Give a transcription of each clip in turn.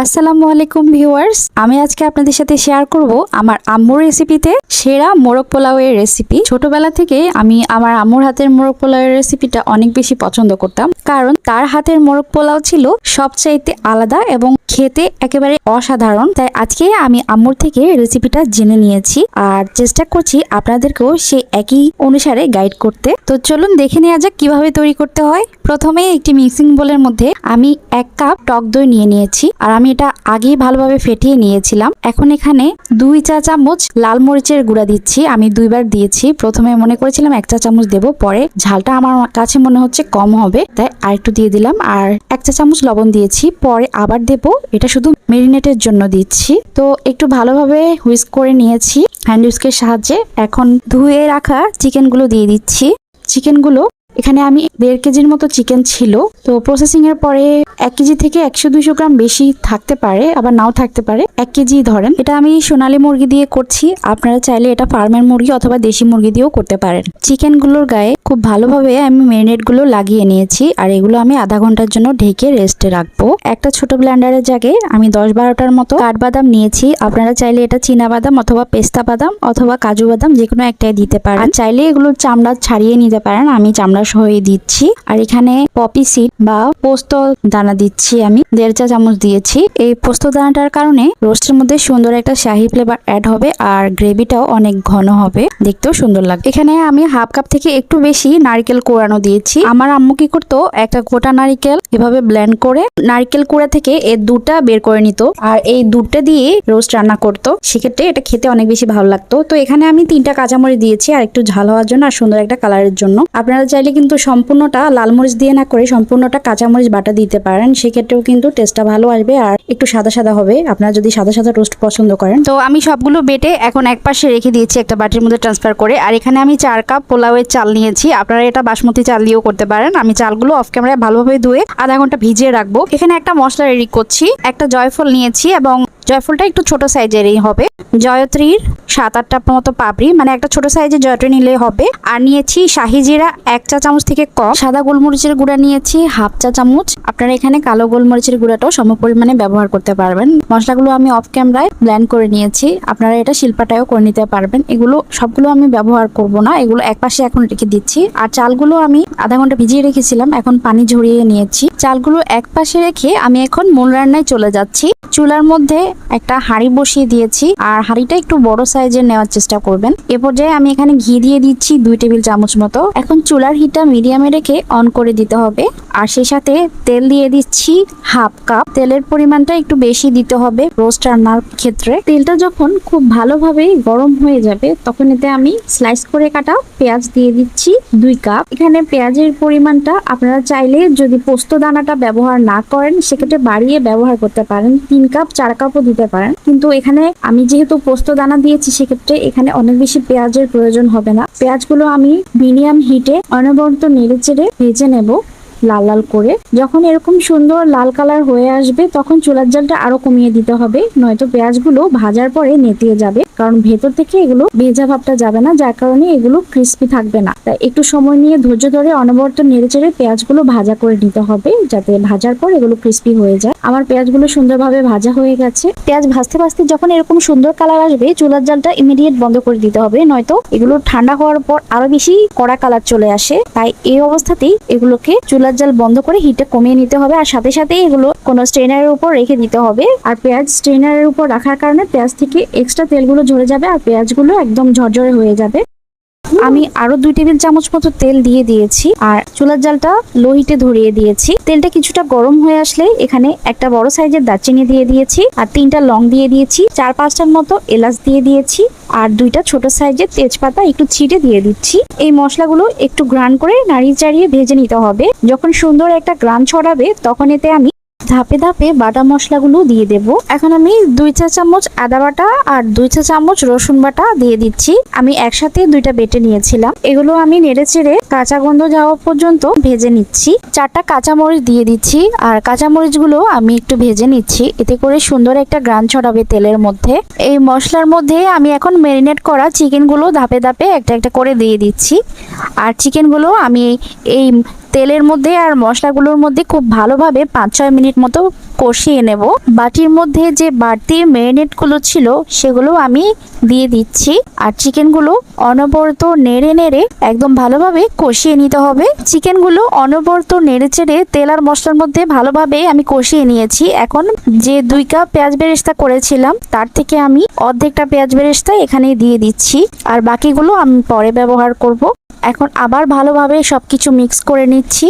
আসসালামু আলাইকুম ভিউয়ার্স, আমি আজকে আপনাদের সাথে শেয়ার করব আমার আম্মুর রেসিপিতে সেরা মোরগ পোলাওয়ের রেসিপি ছোটবেলা থেকে আমি আমার আম্মুর হাতের মোরগ পোলাওয়ের রেসিপিটা অনেক বেশি পছন্দ করতাম, কারণ তার হাতের মোরগ পোলাও ছিল সবচাইতে আলাদা এবং খেতে একেবারে অসাধারণ। তাই আজকে আমি আম্মুর থেকে রেসিপিটা জেনে নিয়েছি আর চেষ্টা করছি আপনাদেরকেও সেই একই অনুসারে গাইড করতে। তো চলুন দেখে নেওয়া যাক কীভাবে তৈরি করতে হয়। প্রথমে একটি মিক্সিং বোলের মধ্যে আমি এক কাপ টক দই নিয়ে নিয়েছি আর আমি এটা আগেই ভালোভাবে ফেটিয়ে নিয়েছিলাম। এখন এখানে দুই চা চামচ লাল মরিচের গুঁড়া দিচ্ছি। আমি দুইবার দিয়েছি। প্রথমে মনে করেছিলাম এক চা চামচ দেবো, পরে ঝালটা আমার কাছে মনে হচ্ছে কম হবে, তাই আরেকটু দিয়ে দিলাম। আর এক চা চামচ লবণ দিয়েছি, পরে আবার দেবো। এটা শুধু মেরিনেটের জন্য দিচ্ছি। তো একটু ভালোভাবে হুইস্ক করে নিয়েছি হ্যান্ড হুইস্কের সাহায্যে। এখন ধুয়ে রাখা চিকেনগুলো দিয়ে দিচ্ছি। চিকেনগুলো, এখানে আমি দেড় কেজির মতো চিকেন ছিল। তো প্রসেসিং এর পরে এক কেজি থেকে একশো দুশো গ্রাম বেশি থাকতে পারে, আবার নাও থাকতে পারে। এক কেজি ধরেন। এটা আমি সোনালী মুরগি দিয়ে করছি। আপনারা চাইলে এটা ফার্মের মুরগি অথবা দেশি মুরগি দিয়েও করতে পারেন। চিকেনগুলোর গায়ে খুব ভালোভাবে আমি মেরিনেটগুলো লাগিয়ে নিয়েছি আর এগুলো আমি আধা ঘণ্টার জন্য ঢেকে রেস্টে রাখব। একটা ছোট ব্ল্যান্ডারের জায়গায় আমি দশ বারোটার মতো কাঠবাদাম নিয়েছি। আপনারা চাইলে এটা চীনা বাদাম অথবা পেস্তা বাদাম অথবা কাজু বাদাম যে কোনো একটাই দিতে পারেন। চাইলে এগুলো চামড়া ছাড়িয়ে নিতে পারেন। আমি চামড়া সহই দিচ্ছি। আর এখানে পপি সিড বা পোস্ত দানা দিচ্ছি আমি। দেড় চা চামচ দিয়েছি। এই পোস্ত দানাটার কারণে রোস্টের মধ্যে সুন্দর একটা শাহি ফ্লেভার অ্যাড হবে আর গ্রেভিটাও অনেক ঘন হবে। দেখতেও সুন্দর লাগবে। এখানে আমি হাফ কাপ থেকে একটু বেশি নারকেল কোড়ানো দিয়েছি। আমার আম্মু কি করতো, একটা গোটা নারকেল এভাবে ব্লেন্ড করে নারকেল কুড়া থেকে এর দুটা বের করে নিত আর এই দুধটা দিয়ে রোস্ট রান্না করতো। সেক্ষেত্রে এটা খেতে অনেক বেশি ভালো লাগতো। তো এখানে আমি তিনটা কাঁচামরিচ দিয়েছি আর একটু ঝাল হওয়ার জন্য আর সুন্দর একটা কালারের জন্য। আপনারা চাইলে কিন্তু সম্পূর্ণটা লাল মরিচ দিয়ে না করে সম্পূর্ণটা কাঁচামরিচ বাটা দিতে পারেন। সেক্ষেত্রেও কিন্তু টেস্টটা ভালো আসবে আর একটু সাদা সাদা হবে। আপনারা যদি সাদা সাদা টোস্ট পছন্দ করেন। তো আমি সবগুলো বেটে এখন এক পাশে রেখে দিয়েছি একটা বাটির মধ্যে ট্রান্সফার করে। আর এখানে আমি চার কাপ পোলাওয়ের চাল নিয়েছি। আপনারা এটা বাসমতি চাল দিয়েও করতে পারেন। আমি চালগুলো অফ ক্যামেরায় ভালোভাবে ধুয়ে আধা ঘণ্টা ভিজিয়ে রাখব। এখানে একটা মশলা রেডি করছি। একটা জয়ফল নিয়েছি এবং জয়ফলটা একটু ছোট সাইজেরই হবে। জয়ত্রীর সাত আটটা মতো পাপড়ি মানে একটা ছোট সাইজের জয়ত্রী নিলে হবে। আর নিয়েছি শাহি জিরা এক চা চামচ থেকে কম। সাদা গোলমরিচের গুঁড়া নিয়েছি হাফ চা চামচ। আপনারা এখানে কালো গোলমরিচের গুঁড়াটাও সম পরিমাণে ব্যবহার করতে পারবেন। মশলাগুলো আমি অফ ক্যামেরায় ব্ল্যান্ড করে নিয়েছি। আপনারা এটা শিল্পাটাও করে নিতে পারবেন। এগুলো সবগুলো আমি ব্যবহার করব না। এগুলো একপাশে এখন রেখে দিচ্ছি। আর চালগুলো আমি আধা ঘণ্টা ভিজিয়ে রেখেছিলাম। এখন পানি ঝরিয়ে নিয়েছি। চালগুলো এক পাশে রেখে আমি এখন মূল রান্নায় চলে যাচ্ছি। চুলার মধ্যে একটা হাঁড়ি বসিয়ে দিয়েছি আর হাঁড়িটা একটু বড় সাইজের নেওয়ার চেষ্টা করবেন। এ পর্যায়ে আমি এখানে ঘি দিয়ে দিচ্ছি দুই টেবিল চামচ মতো। এখন চুলার হিটটা মিডিয়ামে রেখে অন করে দিতে হবে। আর সেই সাথে তেল দিয়ে দিচ্ছি হাফ কাপ। তেলের পরিমাণটা একটু বেশি দিতে হবে রোস্ট রান্নার ক্ষেত্রে। তেলটা যখন খুব ভালোভাবে গরম হয়ে যাবে, তখন এতে আমি স্লাইস করে কাটা পেঁয়াজ দিয়ে দিচ্ছি দুই কাপ। এখানে পেঁয়াজের পরিমাণটা আপনারা চাইলে যদি পোস্ত দানাটা ব্যবহার না করেন, সেক্ষেত্রে বাড়িয়ে ব্যবহার করতে পারেন। তিন কাপ চার কাপও দিতে পারেন। কিন্তু এখানে আমি যেহেতু পোস্ত দানা দিয়েছি, সেক্ষেত্রে এখানে অনেক বেশি পেঁয়াজের প্রয়োজন হবে না। পেঁয়াজগুলো আমি মিডিয়াম হিটে অনবরত নেড়ে চেড়ে ভেজে নেব লাল লাল করে। যখন এরকম সুন্দর লাল কালার হয়ে আসবে, তখন চুলার জালটা আরও কমিয়ে দিতে হবে, নয়তো পেঁয়াজগুলো ভাজার পরে নেতিয়ে যাবে। কারণ ভেতর থেকে এগুলো ভেজা ভাবটা যাবে না, যার কারণে এগুলো ক্রিস্পি থাকবে না। তাই একটু সময় নিয়ে ধৈর্য ধরে অনবরত নেড়ে চেড়ে পেঁয়াজগুলো ভাজা করে নিতে হবে, যাতে ভাজার পর এগুলো ক্রিস্পি হয়ে যায়। আমার পেঁয়াজগুলো সুন্দরভাবে ভাজা হয়ে গেছে। পেঁয়াজ ভাজতে ভাজতে যখন এরকম সুন্দর কালার আসবে, চুলার জালটা ইমিডিয়েট বন্ধ করে দিতে হবে, নয়তো এগুলো ঠান্ডা হওয়ার পর আরও বেশি কড়া কালার চলে আসে। তাই এই অবস্থাতেই এগুলোকে চুলার জাল বন্ধ করে হিটে কমিয়ে নিতে হবে আর সাথে সাথে এগুলো কোনো স্ট্রেনারের উপর রেখে দিতে হবে। আর পেঁয়াজ স্ট্রেনারের উপর রাখার কারণে পেঁয়াজ থেকে এক্সট্রা তেলগুলো ঝরে যাবে আর পেঁয়াজগুলো একদম ঝরঝরে হয়ে যাবে। আমি আরও দুই টেবিল চামচ মতো তেল দিয়ে দিয়েছি, আর চুলার জালটা লো হিটে ধরিয়ে দিয়েছি। তেলটা কিছুটা গরম হয়ে আসলে এখানে একটা বড় সাইজের দারচিনি দিয়ে দিয়েছি, আর তিনটা লং দিয়ে দিয়েছি, চার পাঁচটার মতো এলাচ দিয়ে দিয়েছি, আর দুইটা ছোট সাইজের তেজপাতা একটু ছিটে দিয়ে দিচ্ছি। এই মশলাগুলো একটু গ্রান করে নাড়িয়ে চাড়িয়ে ভেজে নিতে হবে। যখন সুন্দর একটা গ্রান ছড়াবে, তখন এতে আমি ধাপে ধাপে বাটা মশলাগুলো দিয়ে দেব। এখন আমি দুই চা চামচ আদা বাটা আর দুই চা চামচ রসুন বাটা দিয়ে দিচ্ছি। আমি একসাথে দুইটা বেটে নিয়েছিলাম। এগুলো আমি নেড়ে চেড়ে কাঁচা গন্ধ যাওয়া পর্যন্ত ভেজে নিচ্ছি। চারটা কাঁচামরিচ দিয়ে দিচ্ছি আর কাঁচামরিচগুলো আমি একটু ভেজে নিচ্ছি। এতে করে সুন্দর একটা গ্রান ছড়াবে তেলের মধ্যে। এই মশলার মধ্যে আমি এখন ম্যারিনেট করা চিকেনগুলো ধাপে ধাপে একটা একটা করে দিয়ে দিচ্ছি। আর চিকেনগুলো আমি এই তেলের মধ্যে আর মশলাগুলোর মধ্যে খুব ভালোভাবে পাঁচ ছয় মিনিট মতো কষিয়ে নেব। বাটির মধ্যে যে বাড়তি ম্যারিনেটগুলো ছিল, সেগুলো আমি দিয়ে দিচ্ছি। আর চিকেনগুলো অনবরত নেড়ে নেড়ে একদম ভালোভাবে কষিয়ে নিতে হবে। চিকেনগুলো অনবরত নেড়ে চেড়ে তেল আর মশলার মধ্যে ভালোভাবে আমি কষিয়ে নিয়েছি। এখন যে দুই কাপ পেঁয়াজ বেরেস্তা করেছিলাম, তার থেকে আমি অর্ধেকটা পেঁয়াজ বেরেস্তা এখানে দিয়ে দিচ্ছি। আর বাকিগুলো আমি পরে ব্যবহার করব। এখন আবার ভালোভাবে সব কিছু মিক্স করে নিচ্ছি।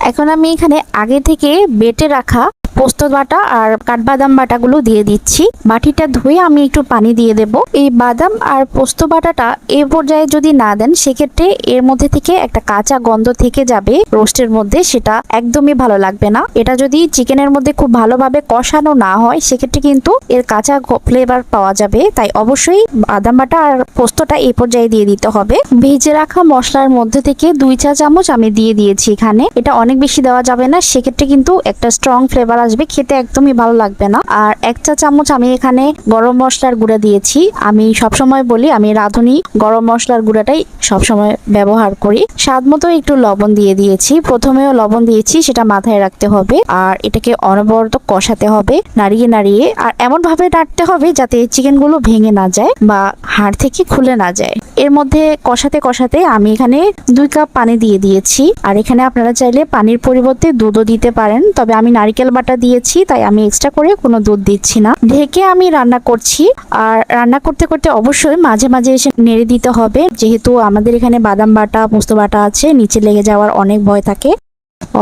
এখন আমি এখানে আগে থেকে বেটে রাখা পোস্ত বাটা আর কাঠবাদাম বাটাগুলো দিয়ে দিচ্ছি। বাটিটা ধুয়ে আমি একটু পানি দিয়ে দেব। এই বাদাম আর পোস্ত বাটাটা এ পর্যায়ে যদি না দেন, সেক্ষেত্রে এর মধ্যে থেকে একটা কাঁচা গন্ধ থেকে যাবে রোস্টের মধ্যে, সেটা একদমই ভালো লাগবে না। এটা যদি চিকেনের মধ্যে খুব ভালোভাবে কষানো না হয়, সেক্ষেত্রে কিন্তু এর কাঁচা ফ্লেভার পাওয়া যাবে। তাই অবশ্যই বাদাম বাটা আর পোস্তটা এই পর্যায়ে দিয়ে দিতে হবে। ভেজে রাখা মশলার মধ্যে থেকে দুই চা চামচ আমি দিয়ে দিয়েছি এখানে। এটা অনেক বেশি দেওয়া যাবে না, সেক্ষেত্রে কিন্তু একটা স্ট্রং ফ্লেভার আসবে, খেতে একদমই ভালো লাগবে না। আর এক চা চামচ আমি এখানে গরম মশলার গুঁড়া দিয়েছি। আমি সবসময় বলি, আমি রাঁধুনি, গরম মশলার গুঁড়াটাই সবসময় ব্যবহার করি। স্বাদ মতো একটু লবণ দিয়ে দিয়েছি। প্রথমেও লবণ দিয়েছি, সেটা মাথায় রাখতে হবে। আর এটাকে অনবরত কষাতে হবে, নাড়িয়ে নাড়িয়ে। আর এমন ভাবে নাড়তে হবে যাতে চিকেনগুলো ভেঙে না যায় বা হাড় থেকে খুলে না যায়। এর মধ্যে কষাতে কষাতে আমি এখানে দুই কাপ পানি দিয়ে দিয়েছি। আর এখানে আপনারা চাইলে পানির পরিবর্তে দুধও দিতে পারেন। তবে আমি নারকেল বাটা দিয়েছি, তাই আমি এক্সট্রা করে কোনো দুধ দিচ্ছি না। ঢেকে আমি রান্না করছি, আর রান্না করতে করতে অবশ্যই মাঝে মাঝে এসে নেড়ে দিতে হবে। যেহেতু আমাদের এখানে বাদাম বাটা, পোস্ত বাটা আছে, নিচে লেগে যাওয়ার অনেক ভয় থাকে।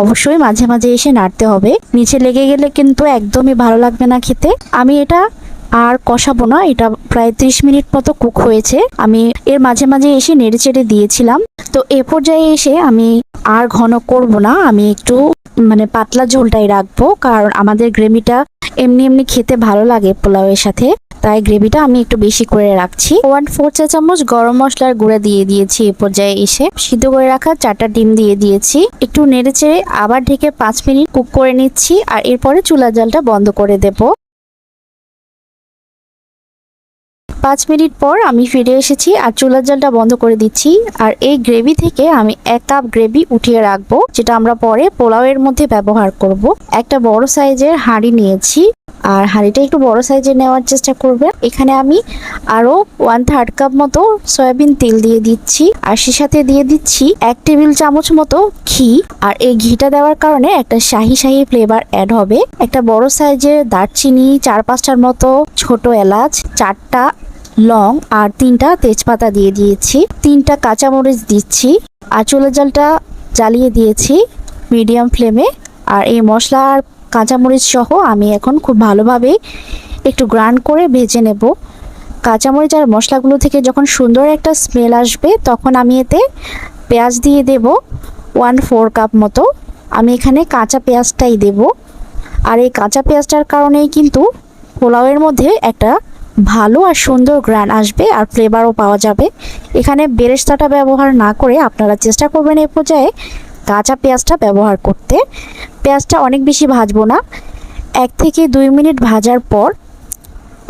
অবশ্যই মাঝে মাঝে এসে নাড়তে হবে। নিচে লেগে গেলে কিন্তু একদমই ভালো লাগবে না খেতে। আমি এটা আর কষাবো না, এটা প্রায় ত্রিশ মিনিট মতো কুক হয়েছে। আমি এর মাঝে মাঝে এসে নেড়ে চেড়ে দিয়েছিলাম। তো এ পর্যায়ে এসে আমি আর ঘন করব না, আমি একটু মানে পাতলা ঝোলটাই রাখব, কারণ আমাদের গ্রেভিটা এমনি এমনি খেতে ভালো লাগে পোলাওয়ের সাথে। তাই গ্রেভিটা আমি একটু বেশি করে রাখছি। ওয়ান ফোর চা চামচ গরম মশলার গুঁড়া দিয়ে দিয়েছি এ পর্যায়ে এসে। সিদ্ধ করে রাখা চারটা ডিম দিয়ে দিয়েছি। একটু নেড়ে চেড়ে আবার ঢেকে পাঁচ মিনিট কুক করে নিচ্ছি, আর এরপরে চুলা জালটা বন্ধ করে দেবো। পাঁচ মিনিট পর আমি ফিরে এসেছি আর চুলার জালটা বন্ধ করে দিচ্ছি। আর এই গ্রেভি থেকে আমি এক কাপ গ্রেভি উঠিয়ে রাখব, যেটা আমরা পরে পোলাওয়ের মধ্যে ব্যবহার করব। একটা বড় সাইজের হাঁড়ি নিয়েছি, আর হাঁড়িটা একটু বড় সাইজের নেওয়ার চেষ্টা করবে এখানে আমি আরও ওয়ান থার্ড কাপ মতো সয়াবিন তেল দিয়ে দিচ্ছি, আর সে সাথে দিয়ে দিচ্ছি এক টেবিল চামচ মতো ঘি। আর এই ঘিটা দেওয়ার কারণে একটা শাহি শাহি ফ্লেভার অ্যাড হবে। একটা বড় সাইজের দারচিনি, চার পাঁচটার মতো ছোট এলাচ, চারটা লং আর তিনটা তেজপাতা দিয়ে দিয়েছি। তিনটা কাঁচামরিচ দিচ্ছি। আর চুলা জালটা জ্বালিয়ে দিয়েছি মিডিয়াম ফ্লেমে। আর এই মশলা আর কাঁচামরিচ সহ আমি এখন খুব ভালোভাবে একটু গ্রান্ড করে ভেজে নেব। কাঁচামরিচ আর মশলাগুলো থেকে যখন সুন্দর একটা স্মেল আসবে, তখন আমি এতে পেঁয়াজ দিয়ে দেব ওয়ান ফোর কাপ মতো। আমি এখানে কাঁচা পেঁয়াজটাই দেব। আর এই কাঁচা পেঁয়াজটার কারণেই কিন্তু পোলাওয়ের মধ্যে একটা ভালো আর সুন্দর গ্রান আসবে আর ফ্লেভারও পাওয়া যাবে। এখানে বেরেস্তাটা ব্যবহার না করে আপনারা চেষ্টা করবেন এই পর্যায়ে কাঁচা পেঁয়াজটা ব্যবহার করতে। পেঁয়াজটা অনেক বেশি ভাজবো না। এক থেকে দুই মিনিট ভাজার পর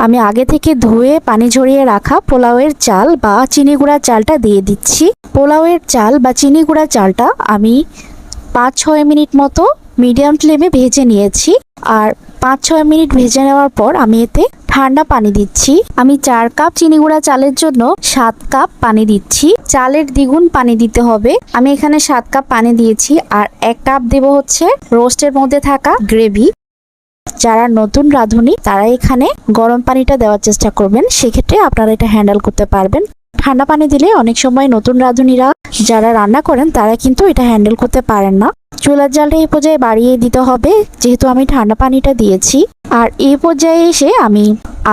আমি আগে থেকে ধুয়ে পানি ঝরিয়ে রাখা পোলাওয়ের চাল বা চিনি গুঁড়া চালটা দিয়ে দিচ্ছি। পোলাওয়ের চাল বা চিনি গুঁড়া চালটা আমি পাঁচ ছয় মিনিট মতো মিডিয়াম ফ্লেমে ভেজে নিয়েছি। আর পাঁচ ছয় মিনিট ভেজে নেওয়ার পর আমি এতে ঠান্ডা পানি দিচ্ছি। আমি চার কাপ চিনি গুঁড়া চালের জন্য সাত কাপ পানি দিচ্ছি। চালের দ্বিগুণ পানি দিতে হবে। আমি এখানে সাত কাপ পানি দিয়েছি আর এক কাপ দেব হচ্ছে রোস্টের মধ্যে থাকা গ্রেভি। যারা নতুন রাঁধুনি, তারা এখানে গরম পানিটা দেওয়ার চেষ্টা করবেন। সেক্ষেত্রে আপনারা এটা হ্যান্ডেল করতে পারবেন। ঠান্ডা পানি দিলে অনেক সময় নতুন রাঁধুনিরা যারা রান্না করেন, তারা কিন্তু এটা হ্যান্ডেল করতে পারেন না। চুলার জালটা এই পর্যায়ে বাড়িয়ে দিতে হবে, যেহেতু আমি ঠান্ডা পানিটা দিয়েছি। আর এই পর্যায়ে এসে আমি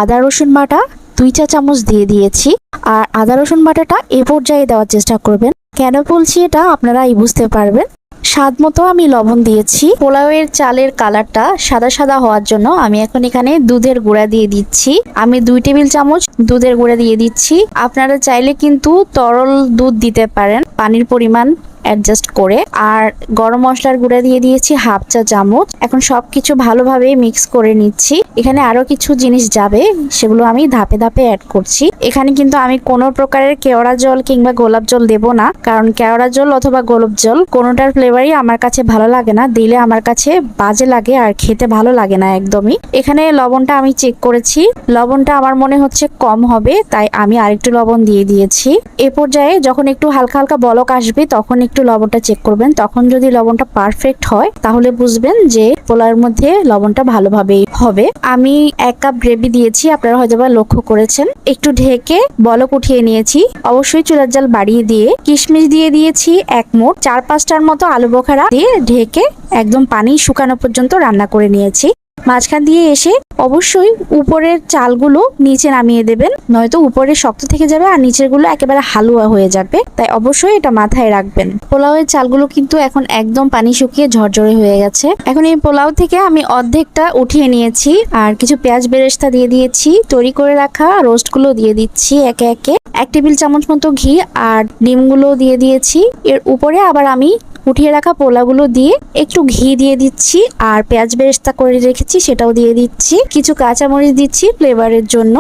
আদা, রসুন বাটা দুই চা চামচ দিয়ে দিয়েছি। আর আদা, রসুন বাটাটা এ পর্যায়ে দেওয়ার চেষ্টা করবেন। কেন বলছি এটা আপনারাই বুঝতে পারবেন। স্বাদ মতো আমি লবণ দিয়েছি। পোলাওয়ের চালের কালারটা সাদা সাদা হওয়ার জন্য আমি এখন এখানে দুধের গুঁড়া দিয়ে দিচ্ছি। আমি দুই টেবিল চামচ দুধের গুঁড়া দিয়ে দিচ্ছি। আপনারা চাইলে কিন্তু তরল দুধ দিতে পারেন। পানির পরিমাণ অ্যাডজাস্ট করে। আর গরম মশলার গুঁড়া দিয়ে দিয়েছি হাফ চা চামচ। এখন সবকিছু ভালোভাবে মিক্স করে নিচ্ছি। এখানে আরও কিছু জিনিস যাবে, সেগুলো আমি ধাপে ধাপে অ্যাড করছি। এখানে কিন্তু আমি কোনো প্রকারের কেওড়া জল কিংবা গোলাপ জল দেব না। কারণ কেওড়া জল অথবা গোলাপ জল কোনোটার ফ্লেভারই আমার কাছে ভালো লাগে না। দিলে আমার কাছে বাজে লাগে আর খেতে ভালো লাগে না একদমই। এখানে লবণটা আমি চেক করেছি। লবণটা আমার মনে হচ্ছে কম হবে, তাই আমি আরেকটু লবণ দিয়ে দিয়েছি। এ পর্যায়ে যখন একটু হালকা হালকা বলক আসবে, তখন একটু লবণটা চেক করবেন। তখন যদি লবণটা পারফেক্ট হয়, তাহলে বুঝবেন যে পোলাওয়ের মধ্যে লবণটা ভালোভাবেই হবে। আমি এক কাপ গ্রেভি দিয়েছি, আপনারা হয়তো বা লক্ষ্য করেছেন। একটু ঢেকে বলক উঠিয়ে নিয়েছি। অবশ্যই চুলার জাল বাড়িয়ে দিয়ে কিশমিশ দিয়ে দিয়েছি এক মোট। চার পাঁচটার মতো আলু বোখারা দিয়ে ঢেকে একদম পানি শুকানো পর্যন্ত রান্না করে নিয়েছি। মাঝখান দিয়ে এসে অবশ্যই উপরের চালগুলো নিচে নামিয়ে দেবেন। নয়তো উপরে শক্ত থেকে যাবে আর নিচেরগুলো একেবারে হালুয়া হয়ে যাবে। তাই অবশ্যই এটা মাথায় রাখবেন। পোলাওয়ের চালগুলো কিন্তু এখন একদম পানি শুকিয়ে ঝরঝরে হয়ে গেছে। এখন এই পোলাও থেকে আমি অর্ধেকটা উঠিয়ে নিয়েছি আর কিছু পেঁয়াজ বেরেস্তা দিয়ে দিয়েছি, তৈরি করে রাখা রোস্টগুলো দিয়ে দিচ্ছি একে একে। এক টেবিল চামচ মতো ঘি আর ডিমগুলো দিয়ে দিয়েছি। এর উপরে আবার আমি উঠিয়ে রাখা পোলাগুলো দিয়ে একটু ঘি দিয়ে দিচ্ছি আর পেঁয়াজ বেরেস্তা করে রেখেছি, সেটাও দিয়ে দিচ্ছি। কিছু কাঁচামরিচ দিচ্ছি ফ্লেভারের জন্য।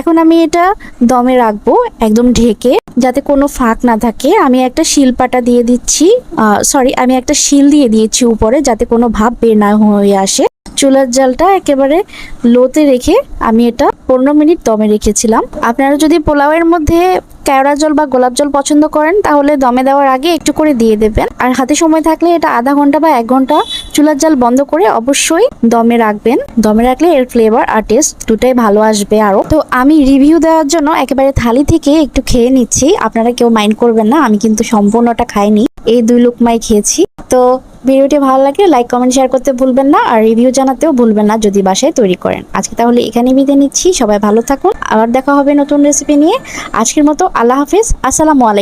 এখন আমি এটা দমে রাখব, একদম ঢেকে, যাতে কোনো ফাঁক না থাকে। আমি একটা শিলপাটা দিয়ে দিচ্ছি সরি আমি একটা শিল দিয়ে দিয়েছি উপরে, যাতে কোনো ভাব বের না হয়ে আসে। চুলার জালটা একেবারে লোতে রেখে আমি এটা পনেরো মিনিট দমে রেখেছিলাম। আপনারা যদি পোলাওয়ের মধ্যে কেওড়া জল বা গোলাপ জল পছন্দ করেন, তাহলে দমে দেওয়ার আগে একটু করে দিয়ে দেবেন। আর হাতে সময় থাকলে এটা আধা ঘণ্টা বা এক ঘণ্টা চুলার জাল বন্ধ করে অবশ্যই দমে রাখবেন। দমে রাখলে এর ফ্লেভার আর টেস্ট দুটাই ভালো আসবে আরও। তো আমি রিভিউ দেওয়ার জন্য একেবারে থালি থেকে একটু খেয়ে নিচ্ছি। আপনারা কেউ মাইন্ড করবেন না, আমি কিন্তু সম্পূর্ণটা খাইনি। এই দুই লুকমাই খেয়েছি। তো ভিডিওটি ভালো লাগলে লাইক, কমেন্ট, শেয়ার করতে ভুলবেন না আর রিভিউ জানাতেও ভুলবেন না যদি বাসায় তৈরি করেন। আজকে তাহলে এখানেই বিদায় নিচ্ছি। সবাই ভালো থাকুন। আবার দেখা হবে নতুন রেসিপি নিয়ে। আজকের মতো আল্লাহ হাফিজ। আসসালামু আলাইকুম।